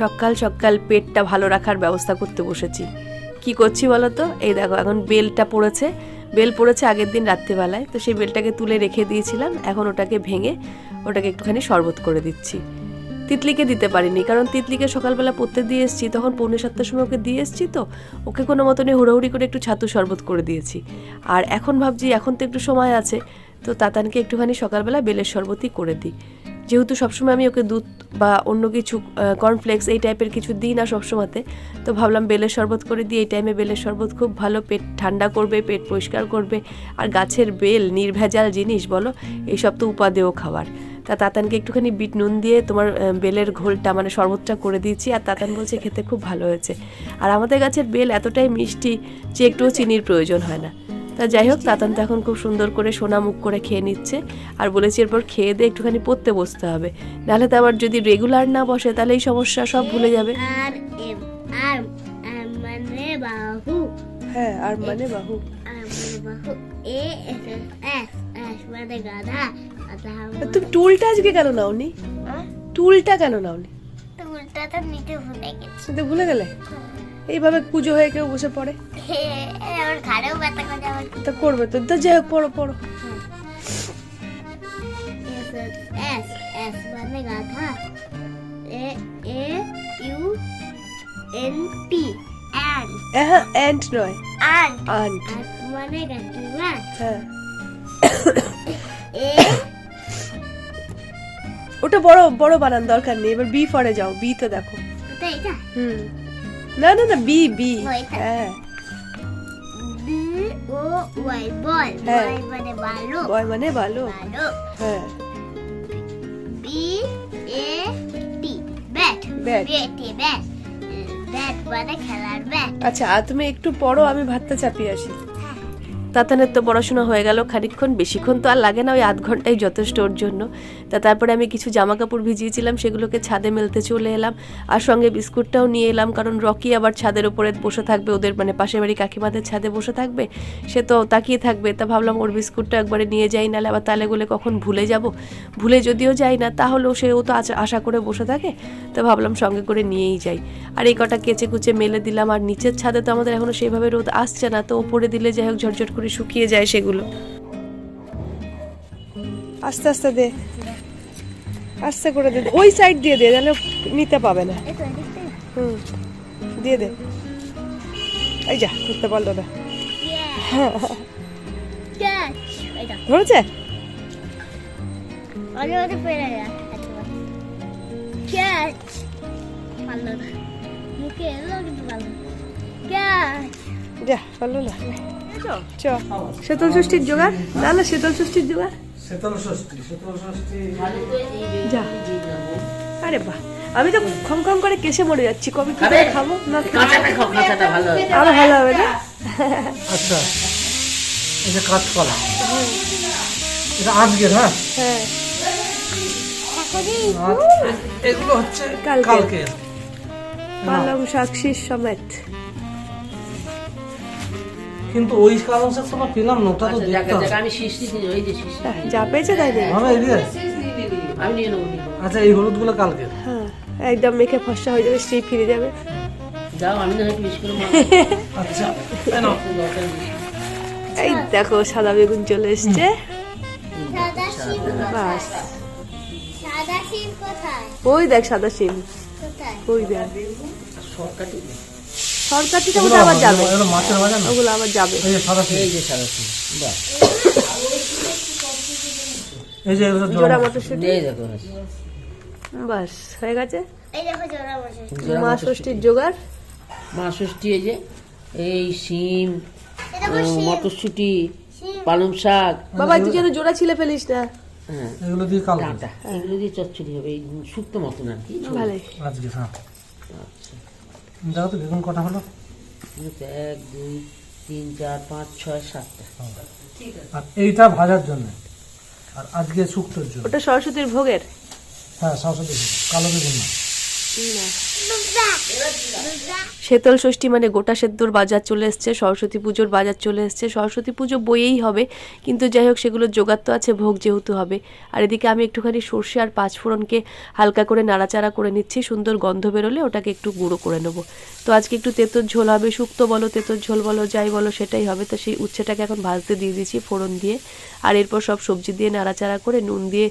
সকাল সকাল পেটটা ভালো রাখার ব্যবস্থা করতে বসেছি। কি করছি বলো তো এই দেখো, এখন বেলটা পড়েছে। বেল পড়েছে আগের দিন রাত্রিবেলায়, তো সেই বেলটাকে তুলে রেখে দিয়েছিলাম। এখন ওটাকে ভেঙে ওটাকে একটুখানি শরবত করে দিচ্ছি। তিতলিকে দিতে পারিনি, কারণ তিতলিকে সকালবেলা পড়তে দিয়ে এসেছি, তখন পৌনে সাতটার সময় ওকে দিয়ে এসেছি তো, ওকে কোনো মতনই হুড়োহুড়ি করে একটু ছাতু শরবত করে দিয়েছি। আর এখন ভাবছি, এখন তো একটু সময় আছে, তো তাতানকে একটুখানি সকালবেলা বেলের শরবতই করে দিই। যেহেতু সবসময় আমি ওকে দুধ বা অন্য কিছু কর্নফ্লেক্স এই টাইপের কিছু দিই না সবসময়তে, তো ভাবলাম বেলের শরবত করে দিই। এই টাইমে বেলের শরবত খুব ভালো, পেট ঠান্ডা করবে, পেট পরিষ্কার করবে। আর গাছের বেল, নির্ভেজাল জিনিস বলো, এইসব তো উপাদেয় খাবার। তা তাতানকে একটুখানি বিট নুন দিয়ে তোমার বেলের ঘোলটা মানে শরবতটা করে দিয়েছি। আর তাতান বলছে, খেতে খুব ভালো হয়েছে। আর আমাদের গাছের বেল এতটাই মিষ্টি যে একটুও চিনির প্রয়োজন হয় না। তা যাই হোক তাতান তো এখন খুব সুন্দর করে সোনা মুখ করে খেয়ে নিচ্ছে। আর বলেছি এরপর খেয়ে দিয়ে একটুখানি পড়তে বসতে হবে। নাহলে তো আবার যদি রেগুলার না বসে তাহলে এই সমস্যা সব ভুলে যাবে। আর এম আর মানে বাহু। হ্যাঁ আর মানে বাহু। আর মানে বাহু। A S S S S মানে গাধা। গাধা তুমি টুলটা আজকে কেন নাওনি? টুলটা কেন নাওনি? তো নিতে ভুলে গেছি। ভুলে গেলে? এইভাবে পুজো হয়ে কেউ বসে পড়ে? তা করবে তো। তা যাই হোক পড়ো পড়ো। অ্যান্ট নয়। মানে হ্যাঁ। ওটা বড় বড় বানান দরকার নেই। এবার বি ফরে যাও। বি তো দেখো। হুম। না না না বি বি ওইটা। হ্যাঁ বি ও ওয়াই বল হ্যাঁ। বল মানে ভালো বয় মানে ভালো ভালো হ্যাঁ B A T bat bat bat মানে খেলার ব্যাট আচ্ছা আর তুমি একটু পড়ো আমি ভাতটা চাপিয়ে আসি তাতানের তো পড়াশোনা হয়ে গেল, খানিকক্ষণ বেশিক্ষণ তো আর লাগে না, ওই আধ ঘন্টাই যথেষ্ট ওর জন্য। তা তারপরে আমি কিছু জামা কাপড় ভিজিয়েছিলাম, সেগুলোকে ছাদে মেলতে চলে এলাম, আর সঙ্গে বিস্কুটটাও নিয়ে এলাম, কারণ রকি আবার ছাদের ওপরে বসে থাকবে, ওদের মানে পাশের বাড়ি কাকিমাদের ছাদে বসে থাকবে, সে তো তাকিয়ে থাকবে, তা ভাবলাম ওর বিস্কুটটা একবারে নিয়ে যাই, নাহলে আবার তালে গলে কখন ভুলে যাব? ভুলে যদিও যাই না তাহলেও সেও তো আশা- করে বসে থাকে, তো ভাবলাম সঙ্গে করে নিয়েই যাই। আর এই কটা কেচে কুচে মেলে দিলাম, আর নিচের ছাদে তো আমাদের এখনও সেইভাবে রোদ আসছে না, তো ওপরে দিলে যাই হোক ঝটঝট করে শুকিয়ে যায় সেগুলো। আস্তে আস্তে দে। আস্তে করে দে। ওই সাইড দিয়ে দে তাহলে নিতে পাবে না। এই তো দেখতে হুম দিয়ে দে। এই যা করতে পারল না। ক্যাচ ধরেছে? আরে ওটা পেরে যা ক্যাচ পারল না। মুখে এলো কিন্তু পারল ক্যাচ যা না। চ। শীতল ষষ্ঠীর জোগাড়? না না শীতল ষষ্ঠীর জোগাড়? শীতল ষষ্ঠী শীতল ষষ্ঠী। যা। আরে বাহ আমি তো খম খম করে কেসে মরে যাচ্ছি। কবে কি করে খাব? না কাঁচাটা খাও কাঁচাটা ভালো হবে। আরও ভালো হবে না? আচ্ছা যে কাঁচকলা এটা আজকের হ্যাঁ? হ্যাঁ। আর এগুলো হচ্ছে। কালকের। পালং শাক শীষ সমেত। কিন্তু ওই কারণ তো আমরা পেলাম না ওটা তো আচ্ছা, যাক, দেখতাম। আমি শিশি দিই ওই যে শিশি যা পেয়েছে তাই দেবে ভালো এই দিয়ে আমি নিয়ে নেব আচ্ছা এই হলুদগুলো কালকের হ্যাঁ একদম মেখে ফসা হয়ে যাবে স্ত্রী ফিরে যাবে। যাও আমি না আচ্ছা এই দেখো সাদা বেগুন চলে এসছে। বাস। শিম ওই দেখ সাদা সিম। ওই দেখ। দিই। সরকারিটা ওটা আবার যাবে। ওগুলো আবার যাবে। এই যে সাদা এই যে সাদা বাহ। এই যে এগুলো জোড়া মটরশুঁটি? এই দেখো বাস হয়ে গেছে? এই দেখো জোড়া বসে মা ষষ্ঠীর জোগাড়? মা ষষ্ঠী এই যে এই শিম মটরশুঁটি পালং শাক। বাবা তুই যেন জোড়া ছিলে ফেলিস না। হ্যাঁ। এগুলো দিয়ে কালকে ডাঁটা। এগুলো দিয়ে চচ্চড়ি হবে এই শুক্তো মতন আর কি। ভালোই। আজকে হ্যাঁ। আচ্ছা। দেখো তো বেগুন কটা হলো? এক দুই তিন চার পাঁচ ছয় সাতটা। আর এইটা ভাজার জন্য। আর আজকে শুক্তোর জন্য। ওটা সরস্বতীর ভোগের? হ্যাঁ সরস্বতী কালো বেগুন না। শীতল ষষ্ঠী মানে গোটা সেদ্ধর বাজার চলে এসছে, সরস্বতী পুজোর বাজার চলে এসছে। সরস্বতী পুজো বইয়েই হবে, কিন্তু যাই হোক সেগুলোর জোগাড় তো আছে, ভোগ যেহেতু হবে। আর এদিকে আমি একটুখানি সর্ষে আর পাঁচফোড়নকে হালকা করে নাড়াচাড়া করে নিচ্ছি, সুন্দর গন্ধ বেরোলে ওটাকে একটু গুঁড়ো করে নেব। তো আজকে একটু তেঁতোর ঝোল হবে, শুক্তো বলো, তেঁতোর ঝোল বলো, যাই বলো, সেটাই হবে। তো সেই উচ্ছেটাকে এখন ভাজতে দিয়ে দিয়েছি ফোড়ন দিয়ে। আর এরপর সব সবজি দিয়ে নাড়াচাড়া করে নুন দিয়ে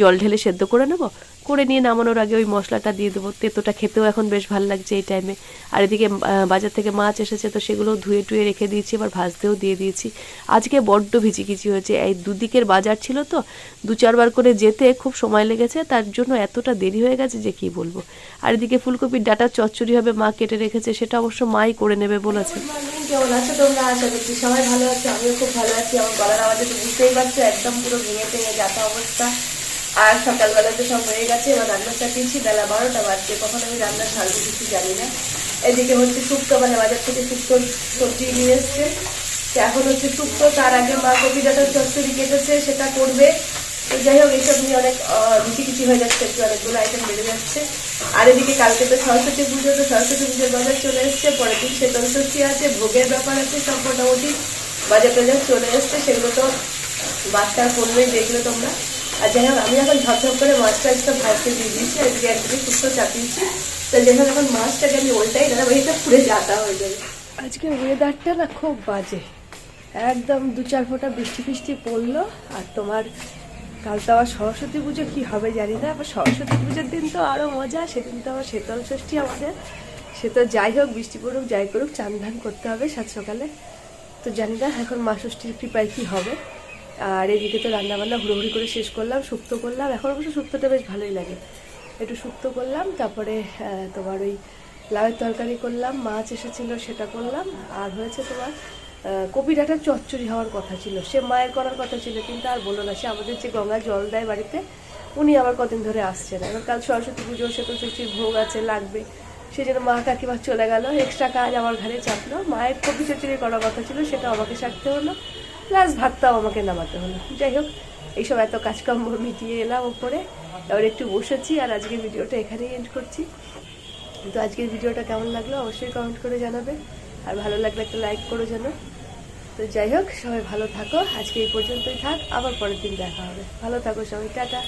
জল ঢেলে সেদ্ধ করে নেব। করে নিয়ে নামানোর আগে ওই মশলাটা দিয়ে দেবো। তেঁতোটা খেতেও এখন বেশ ভালো লাগছে এই টাইমে আর এদিকে বাজার থেকে মাছ এসেছে, তো সেগুলো ধুয়ে টুয়ে রেখে দিয়েছি, এবার ভাজতেও দিয়ে দিয়েছি। আজকে বড্ড ভিচিকিচি হয়েছে। এই দুদিকের বাজার ছিল তো, দু চারবার করে যেতে খুব সময় লেগেছে, তার জন্য এতটা দেরি হয়ে গেছে যে কি বলব। আর এদিকে ফুলকপির ডাটা চচ্চড়ি হবে মা কেটে রেখেছে, সেটা অবশ্য মাই করে নেবে বলেছে। কেমন আছো তোমরা? আশা করছি সবাই ভালো আছো, আমিও খুব ভালো আছি। আমার গলার আওয়াজে তো বুঝতেই পারছ, একদম পুরো ভেঙে ভেঙে যাতা অবস্থা। আর সকালবেলা তো সব হয়ে গেছে, এবার রান্না চাপিয়েছি বেলা বারোটা বাজছে, কখন আমি রান্না ছাড়বো কিছু জানি না। এদিকে হচ্ছে শুক্তো মানে বাজার থেকে শুক্তো সবজি নিয়ে এসছে। এখন হচ্ছে শুক্তো, তার আগে মা কপি ডাটার চচ্চড়ি কেটেছে, সেটা করবে। তো যাই হোক, এইসব নিয়ে অনেক রুচি কিছু হয়ে যাচ্ছে, একটু অনেকগুলো আইটেম বেড়ে যাচ্ছে। আর এদিকে কালকে তো সরস্বতী পুজো, তো সরস্বতী পুজোর বাজার চলে এসছে, পরের দিন শীতল ষষ্ঠী আছে, ভোগের ব্যাপার আছে সব মোটামুটি। বাজার টাজার চলে এসছে, সেগুলো তো বাচ্চা করবেই দেখলে তোমরা আর যাই হোক, আমি এখন ঝপঝপ করে মাছটা একটা ভাজতে দিয়ে দিয়েছি, আর এদিকে একদিকে শুক্তো চাপিয়েছি। তো যাই হোক, এখন মাছটাকে আমি ওল্টাই না ওইটা পুরে যাতা হয়ে যাবে। আজকে ওয়েদারটা না খুব বাজে। একদম দু চার ফোঁটা বৃষ্টি ফিষ্টি পড়ল, আর তোমার কাল তো আবার সরস্বতী পুজো, কী হবে জানি না, আবার সরস্বতী পুজোর দিন তো আরও মজা, সেদিন তো আবার শীতল ষষ্ঠী আমাদের। সে তো যাই হোক, বৃষ্টি পড়ুক, যাই করুক, চান ধান করতে হবে সাত সকালে। তো জানি না এখন মা ষষ্ঠীর কৃপায় কী হবে। আর এদিকে তো রান্নাবান্না হুড়োহুড়ি করে শেষ করলাম, শুক্তো করলাম। এখন অবশ্য শুক্তোটা বেশ ভালোই লাগে। একটু শুক্তো করলাম, তারপরে তোমার ওই লাউয়ের তরকারি করলাম, মাছ এসেছিল সেটা করলাম, আর হয়েছে তোমার কপি ডাঁটার চচ্চড়ি হওয়ার কথা ছিল। সে মায়ের করার কথা ছিল, কিন্তু আর বলো না, সে আমাদের যে গঙ্গা জল দেয় বাড়িতে, উনি আবার কদিন ধরে আসছেন। এবার কাল সরস্বতী পুজো শীতল ষষ্ঠীর ভোগ আছে, লাগবে। সে জন্য মা কাকিমা চলে গেল এক্সট্রা কাজ আমার ঘরে চাপলো। মায়ের কপি চচ্চড়ি করার কথা ছিল, সেটা আমাকে সারতে হলো। প্লাস ভাতটাও আমাকে নামাতে হলো। যাই হোক, এইসব এত কাজকর্ম মিটিয়ে এলাম ওপরে এবার একটু বসেছি আর আজকে ভিডিওটা এখানেই এন্ড করছি। তো আজকের ভিডিওটা কেমন লাগল অবশ্যই কমেন্ট করে জানাবে। আর ভালো লাগলে একটা লাইক করো যেন তো যাই হোক, সবাই ভালো থাকো। আজকে এই পর্যন্তই থাক। আবার পরের দিন দেখা হবে। ভালো থাকো সবাই। টাটা।